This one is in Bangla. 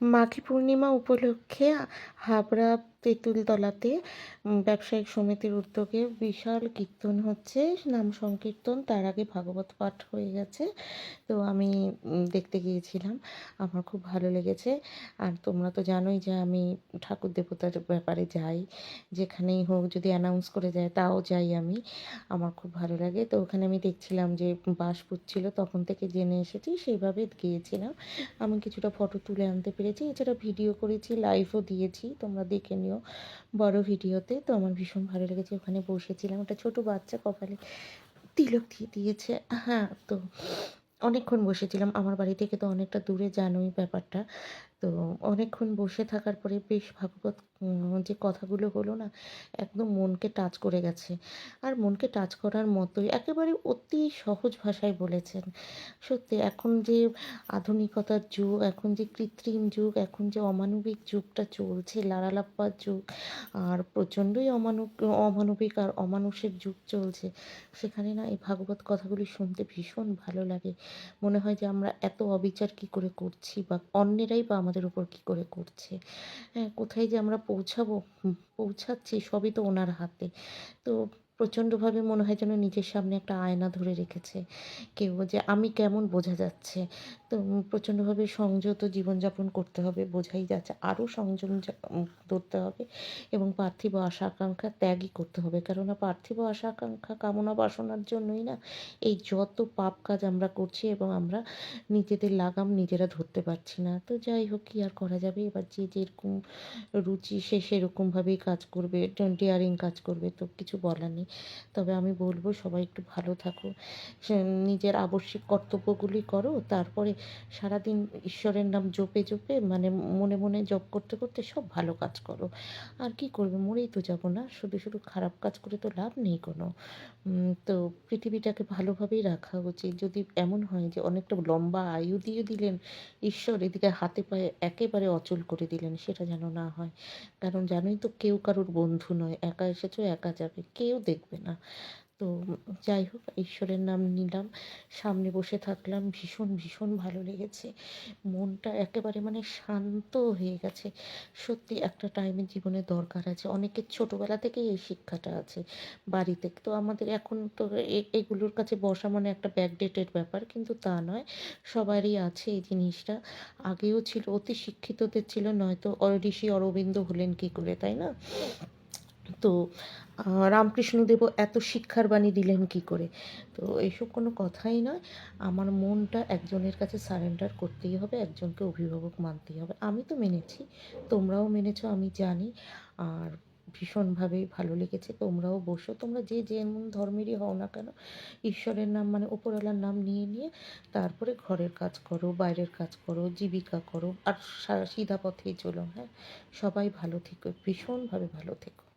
মাঘী পূর্ণিমা উপলক্ষে হাবড়া তেঁতুলতলাতে ব্যবসায়িক সমিতির উদ্যোগে বিশাল কীর্তন হচ্ছে। নাম সংকীর্তন, তার আগে ভাগবত পাঠ হয়ে গেছে। তো আমি দেখতে গিয়েছিলাম। আমার খুব ভালো লেগেছে। আর তোমরা তো জানোই যে আমি ঠাকুর দেবতার ব্যাপারে যাই। যেখানেই হোক যদি অ্যানাউন্স করে যায়, তাও যাই আমি। আমার খুব ভালো লাগে। তো ওখানে আমি দেখছিলাম যে বাস পুচ্ছিল তখন থেকে জেনে এসেছি। সেইভাবে গিয়েছিলাম। আমি কিছুটা ফটো তুলে আনতে পেরেছি। এছাড়া ভিডিও করেছি লাইভও দিয়েছি। তোমরা দেখে নিও। বড় ভিডিওতে তো আমার ভীষণ ভালো লেগেছে। ওখানে বসেছিলাম। একটা ছোট বাচ্চা কপালে তিলক দিয়ে দিয়েছে। হ্যাঁ তো অনেকক্ষণ বসেছিলাম। আমার বাড়ি থেকে তো অনেকটা দূরে জানোই ব্যাপারটা। তো অনেকক্ষণ বসে থাকার পরে বেশ ভাগবত যে কথাগুলো হলো না, একদম মনকে টাচ করে গেছে। আর মনকে টাচ করার মতোই একেবারে অতি সহজ ভাষায় বলেছেন। সত্যি, এখন যে আধুনিকতার যুগ, এখন যে কৃত্রিম যুগ, এখন যে অমানবিক যুগটা চলছে, লাড়ালাপ্পার যুগ, আর প্রচণ্ডই অমানব অমানবিক আর অমানুষের যুগ চলছে, সেখানে না এই ভাগবত কথাগুলি শুনতে ভীষণ ভালো লাগে। মনে হয় যে আমরা এত অবিচার কি করে করছি বা অন্যেরাই বা আমাদের উপর কি করে করছে? হ্যাঁ কোথায় যে আমরা পৌঁছাবো? পৌঁছাচ্ছি সবই তো ওনার হাতে। তো প্রচণ্ডভাবে মনে হয় যেন নিজের সামনে একটা আয়না ধরে রেখেছে। কেউ যে আমি কেমন বোঝা যাচ্ছে। তো প্রচণ্ডভাবে সংযত জীবনযাপন করতে হবে, বোঝাই যাচ্ছে। আরও সংযম ধরতে হবে এবং পার্থিব আশা আকাঙ্ক্ষা ত্যাগই করতে হবে। কেননা পার্থিব আশা আকাঙ্ক্ষা কামনা বাসনার জন্যই না এই যত পাপ কাজ আমরা করছি এবং আমরা নিজেদের লাগাম নিজেরা ধরতে পারছি না। তো যাই হোক, কী আর করা যাবে? এবার যে যেরকম রুচি, সে সেরকমভাবেই কাজ করবে ডেয়ারিং কাজ করবে, তো কিছু বলার নেই। তবে আমি বলব সবাই একটু ভালো থাকো। নিজের আবশ্যিক কর্তব্যগুলি করো, তারপরে সারাদিন ঈশ্বরের নাম জপে জপে মানে মনে মনে জপ করতে করতে সব ভালো কাজ করো। আর কি করবে, মরেই তো যাব না, শুধু শুধু খারাপ কাজ করে তো লাভ নেই কোনো। তো পৃথিবীটাকে ভালোভাবেই রাখা উচিত। যদি এমন হয় যে অনেকটা লম্বা আয়ু দিয়ে দিলেন, ঈশ্বর এদিকে হাতে পায়ে একেবারে অচল করে দিলেন, সেটা যেন না হয়। কারণ জানোই তো কেউ কারোর বন্ধু নয়, একা এসেছ, একা যাবে। কেউ দেখবে না। তো যাই হোক, ঈশ্বরের নাম নিলাম। সামনে বসে থাকলাম, ভীষণ ভীষণ ভালো লেগেছে। মনটা একেবারে মানে শান্ত হয়ে গেছে। সত্যি একটা টাইমের জীবনে দরকার আছে। অনেকের ছোটোবেলা থেকেই এই শিক্ষাটা আছে। বাড়িতে তো আমাদের এখন তো এগুলোর কাছে বসা মানে একটা ব্যাকডেটেড ব্যাপার, কিন্তু তা নয়। সবারই আছে এই জিনিসটা। আগেও ছিল, অতি শিক্ষিতদের ছিল, নয়তো ঋষি অরবিন্দ হলেন কী করে, তাই না? তো রামকৃষ্ণদেবও এত শিক্ষার বাণী দিলেন কি করে? তো এইসব কোনো কথাই নয়। আমার মনটা একজনের কাছে সারেন্ডার করতেই হবে, একজনকে অভিভাবক মানতেই হবে। আমি তো মেনেছি, তোমরাও মেনেছ, আমি জানি। আর ভীষণভাবেই ভালো লেগেছে, তোমরাও বসো। তোমরা যে যেমন ধর্মেরই হও না কেন, ঈশ্বরের নাম মানে ওপরওয়ালার নাম নিয়ে নিয়ে তারপরে ঘরের কাজ করো, বাইরের কাজ করো, জীবিকা করো, আর সিধা পথেই চলো হ্যাঁ? সবাই ভালো থেকো, ভীষণভাবে ভালো থেকো।